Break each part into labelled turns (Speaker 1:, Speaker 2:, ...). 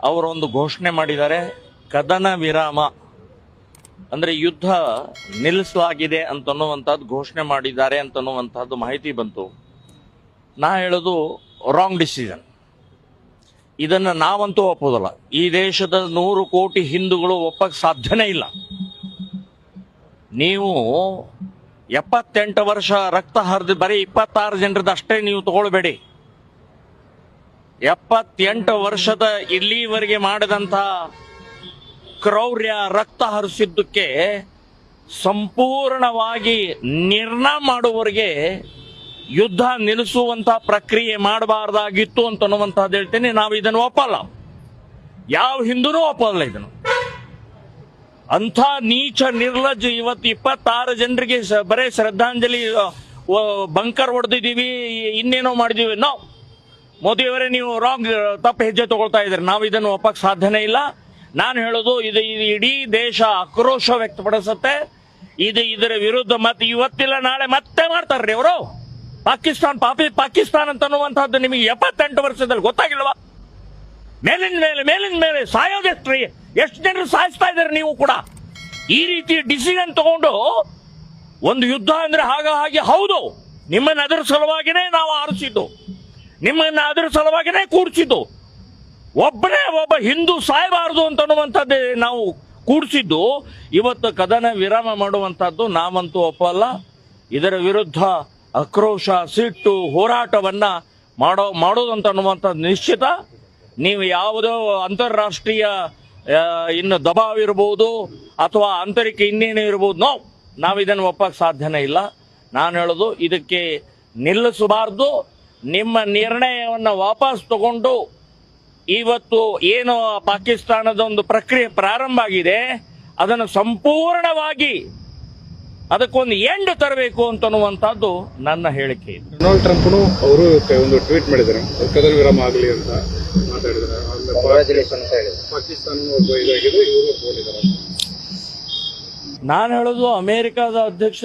Speaker 1: ಅವರೊಂದು ಘೋಷಣೆ ಮಾಡಿದ್ದಾರೆ, ಕದನ ವಿರಾಮ. ಅಂದರೆ ಯುದ್ಧ ನಿಲ್ಲಿಸಲಾಗಿದೆ ಅಂತನ್ನುವಂಥದ್ದು ಘೋಷಣೆ ಮಾಡಿದ್ದಾರೆ ಅಂತನ್ನುವಂಥದ್ದು ಮಾಹಿತಿ ಬಂತು. ನಾ ಹೇಳೋದು ರಾಂಗ್ ಡಿಸಿಷನ್ ಇದನ್ನು ನಾವಂತೂ ಒಪ್ಪೋದಲ್ಲ. ಈ ದೇಶದ ನೂರು ಕೋಟಿ ಹಿಂದೂಗಳು ಒಪ್ಪಕ್ಕೆ ಸಾಧ್ಯನೇ ಇಲ್ಲ. ನೀವು ಎಪ್ಪತ್ತೆಂಟು ವರ್ಷ ರಕ್ತ ಹರಿದು ಬರೀ ಇಪ್ಪತ್ತಾರು ಜನರದ್ದು ಅಷ್ಟೇ ನೀವು ತಗೊಳ್ಬೇಡಿ. ಎಪ್ಪತ್ತೆಂಟು ವರ್ಷದ ಇಲ್ಲಿವರೆಗೆ ಮಾಡಿದಂತ ಕ್ರೌರ್ಯ ರಕ್ತ ಹರಿಸಿದ್ದಕ್ಕೆ ಸಂಪೂರ್ಣವಾಗಿ ನಿರ್ಣಯ ಮಾಡುವವರಿಗೆ ಯುದ್ಧ ನಿಲ್ಲಿಸುವಂತ ಪ್ರಕ್ರಿಯೆ ಮಾಡಬಾರ್ದಾಗಿತ್ತು ಅಂತ ಅನ್ನುವಂಥದ್ದು ಹೇಳ್ತೇನೆ. ನಾವು ಇದನ್ನು ಒಪ್ಪಲ್ಲ. ಯಾವ ಹಿಂದೂ ಒಪ್ಪಲ್ಲ ಇದನ್ನು. ಅಂಥ ನೀಚ ನಿರ್ಲಜ್ಜ ಇವತ್ತು ಇಪ್ಪತ್ತಾರು ಜನರಿಗೆ ಬರೇ ಶ್ರದ್ಧಾಂಜಲಿ ಬಂಕರ್ ಹೊಡೆದಿದ್ದೀವಿ, ಇನ್ನೇನೋ ಮಾಡಿದೀವಿ ನಾವು ಮೋದಿಯವರೇ ನೀವು ರಾಂಗ್ ತಪ್ಪು ಹೆಜ್ಜೆ ತಗೊಳ್ತಾ ಇದ್ದೀರಿ. ನಾವು ಇದನ್ನು ಒಪ್ಪಕ್ಕೆ ಸಾಧ್ಯನೇ ಇಲ್ಲ. ನಾನು ಹೇಳೋದು, ಇದು ಇಡೀ ದೇಶ ಆಕ್ರೋಶ ವ್ಯಕ್ತಪಡಿಸುತ್ತೆ. ಇದು ಇದರ ವಿರುದ್ಧ ಮತ್ತೆ ಇವತ್ತಿಲ್ಲ, ನಾಳೆ ಮತ್ತೆ ಮಾಡ್ತಾರ್ರಿ ಅವರು ಪಾಕಿಸ್ತಾನ್, ಪಾಪಿ, ಪಾಕಿಸ್ತಾನ್ ಅಂತ ಅನ್ನುವಂಥದ್ದು ನಿಮಗೆ ಎಪ್ಪತ್ತೆಂಟು ವರ್ಷದಲ್ಲಿ ಗೊತ್ತಾಗಿಲ್ವಾ? ಮೇಲಿನ ಮೇಲೆ ಮೇಲಿನ ಮೇಲೆ ಸಾಯೋದೆಷ್ಟ್ರಿ ಎಷ್ಟು ಜನರು ಸಾಯಿಸ್ತಾ ಇದ್ದಾರೆ ನೀವು ಕೂಡ? ಈ ರೀತಿ ಡಿಸಿಷನ್ ತಗೊಂಡು ಒಂದು ಯುದ್ಧ ಅಂದ್ರೆ ಹಾಗ ಹಾಗೆ ಹೌದು. ನಿಮ್ಮನ್ನ ಅದರ ಸಲುವಾಗಿನೇ ನಾವು ಆರಿಸಿದ್ದು. ನಿಮ್ಮನ್ನ ಅದರ ಸಲುವಾಗಿನೇ ಕೂಡಿಸಿದ್ದು. ಒಬ್ಬನೇ ಒಬ್ಬ ಹಿಂದೂ ಸಾಯಬಾರದು ಅಂತ ಅನ್ನುವಂಥದ್ದೇ ನಾವು ಕೂಡಿಸಿದ್ದು. ಇವತ್ತು ಕದನ ವಿರಾಮ ಮಾಡುವಂಥದ್ದು ನಾವಂತೂ ಒಪ್ಪಲ್ಲ. ಇದರ ವಿರುದ್ಧ ಆಕ್ರೋಶ, ಸಿಟ್ಟು, ಹೋರಾಟವನ್ನ ಮಾಡೋ, ಮಾಡೋದು ಅಂತ ಅನ್ನುವಂಥದ್ದು ನಿಶ್ಚಿತ. ನೀವು ಯಾವುದೋ ಅಂತಾರಾಷ್ಟ್ರೀಯ ಇನ್ನು ದಬಾವ್ ಇರ್ಬೋದು ಅಥವಾ ಆಂತರಿಕ ಇನ್ನೇನು ಇರ್ಬೋದು. ನೋ ನಾವು ಇದನ್ನು ಒಪ್ಪಕ್ಕೆ ಸಾಧ್ಯನೇ ಇಲ್ಲ. ನಾನು ಹೇಳೋದು ಇದಕ್ಕೆ ನಿಲ್ಲಿಸಬಾರ್ದು. ನಿಮ್ಮ ನಿರ್ಣಯವನ್ನು ವಾಪಸ್ ತಗೊಂಡು ಇವತ್ತು ಏನು ಪಾಕಿಸ್ತಾನದ ಒಂದು ಪ್ರಕ್ರಿಯೆ ಪ್ರಾರಂಭ ಆಗಿದೆ ಅದನ್ನು ಸಂಪೂರ್ಣವಾಗಿ ಅದಕ್ಕೊಂದು ಎಂಡ್ ತರಬೇಕು ಅಂತನ್ನುವಂಥದ್ದು ನನ್ನ ಹೇಳಿಕೆ ಇದು.
Speaker 2: ಡೊನಾಲ್ಡ್ ಟ್ರಂಪ್ ಅವರು ಒಂದು ಟ್ವೀಟ್ ಮಾಡಿದ್ದಾರೆ. ಕದನ ವಿರಾಮ ಆಗಲಿ ಅಂತ ಮಾತಾಡಿದ್ದಾರೆ. ಪಾಕಿಸ್ತಾನ ಇದಾಗಿದೆ ಇವರು
Speaker 1: ನಾನು ಹೇಳೋದು ಅಮೆರಿಕದ ಅಧ್ಯಕ್ಷ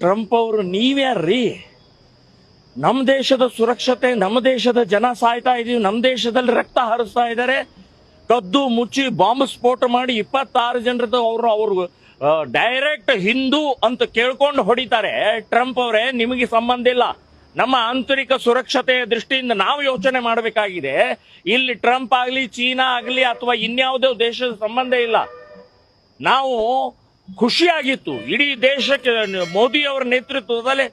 Speaker 1: ಟ್ರಂಪ್ ಅವರು ನೀವ್ಯಾರ್ರಿ? ನಮ್ಮ ದೇಶದ ಸುರಕ್ಷತೆ ನಮ್ಮ ದೇಶದ ಜನ ಸಾಯ್ತಾ ಇದೀವಿ ನಮ್ಮ ದೇಶದಲ್ಲಿ ರಕ್ತ ಹರಿಸ್ತಾ ಇದ್ದಾರೆ ಕದ್ದು ಮುಚ್ಚಿ ಬಾಂಬ್ ಸ್ಫೋಟ ಮಾಡಿ ಇಪ್ಪತ್ತಾರು ಜನರದ್ದು ಅವರು ಅವರು ಡೈರೆಕ್ಟ್ ಹಿಂದೂ ಅಂತ ಕೇಳ್ಕೊಂಡು ಹೊಡಿತಾರೆ. ಟ್ರಂಪ್ ಅವರೇ, ನಿಮಗೆ ಸಂಬಂಧ ಇಲ್ಲ. ನಮ್ಮ ಆಂತರಿಕ ಸುರಕ್ಷತೆಯ ದೃಷ್ಟಿಯಿಂದ ನಾವು ಯೋಚನೆ ಮಾಡಬೇಕಾಗಿದೆ. ಇಲ್ಲಿ ಟ್ರಂಪ್ ಆಗಲಿ, ಚೀನಾ ಆಗಲಿ ಅಥವಾ ಇನ್ಯಾವುದೇ ದೇಶದ ಸಂಬಂಧ ಇಲ್ಲ. ನಾವು ಖುಷಿಯಾಗಿತ್ತು. ಇಡೀ ದೇಶಕ್ಕೆ ಮೋದಿ ಅವರ ನೇತೃತ್ವದಲ್ಲಿ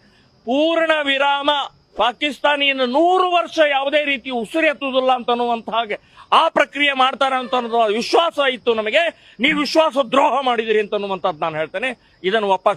Speaker 1: ಪೂರ್ಣ ವಿರಾಮ. ಪಾಕಿಸ್ತಾನಿಯನ್ನು ನೂರು ವರ್ಷ ಯಾವುದೇ ರೀತಿ ಉಸಿರು ಎತ್ತುವುದಿಲ್ಲ ಅಂತ ಅನ್ನುವಂತ ಹಾಗೆ ಆ ಪ್ರಕ್ರಿಯೆ ಮಾಡ್ತಾರೆ ಅಂತ ಅನ್ನೋದು ವಿಶ್ವಾಸ ಇತ್ತು ನಮಗೆ. ನೀವು ವಿಶ್ವಾಸ ದ್ರೋಹ ಮಾಡಿದಿರಿ ಅಂತ ಅನ್ನುವಂಥದ್ದು ನಾನು ಹೇಳ್ತೇನೆ. ಇದನ್ನು ಒಪ್ಪ